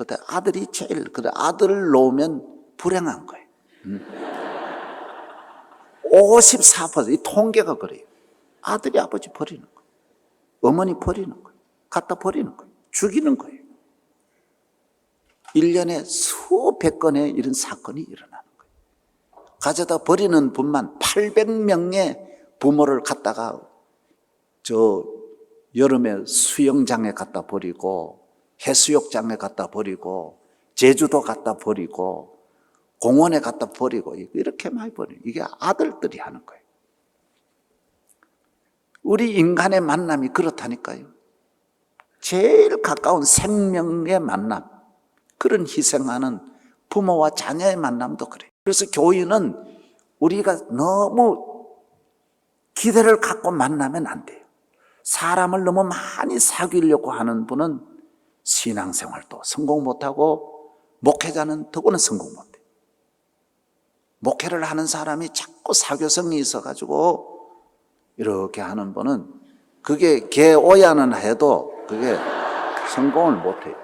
그때 아들이 제일 그래 아들을 놓으면 불행한 거예요. 음. 54%이 통계가 그래요. 아들이 아버지 버리는 거예요. 어머니 버리는 거예요. 갖다 버리는 거예요. 죽이는 거예요. 1년에 수백 건의 이런 사건이 일어나는 거예요. 가져다 버리는 분만 800명의 부모를 갖다가 저 여름에 수영장에 갖다 버리고 해수욕장에 갖다 버리고 제주도 갖다 버리고 공원에 갖다 버리고 이렇게 많이 버려요. 이게 아들들이 하는 거예요. 우리 인간의 만남이 그렇다니까요. 제일 가까운 생명의 만남, 그런 희생하는 부모와 자녀의 만남도 그래요. 그래서 교인은 우리가 너무 기대를 갖고 만나면 안 돼요. 사람을 너무 많이 사귀려고 하는 분은 신앙생활도 성공 못하고 목회자는 더구나 성공 못해요. 목회를 하는 사람이 자꾸 사교성이 있어가지고 이렇게 하는 분은 그게 개 오야는 해도 그게 성공을 못해요.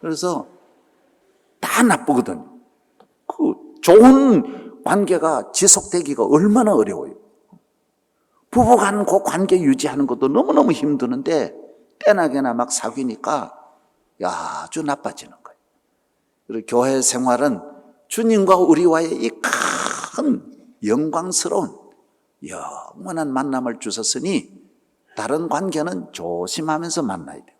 그래서 다 나쁘거든요. 그 좋은 관계가 지속되기가 얼마나 어려워요. 부부간 그 관계 유지하는 것도 너무너무 힘드는데 때나게나 막 사귀니까 야, 아주 나빠지는 거예요. 그리고 교회 생활은 주님과 우리와의 이 큰 영광스러운 영원한 만남을 주셨으니 다른 관계는 조심하면서 만나야 돼요.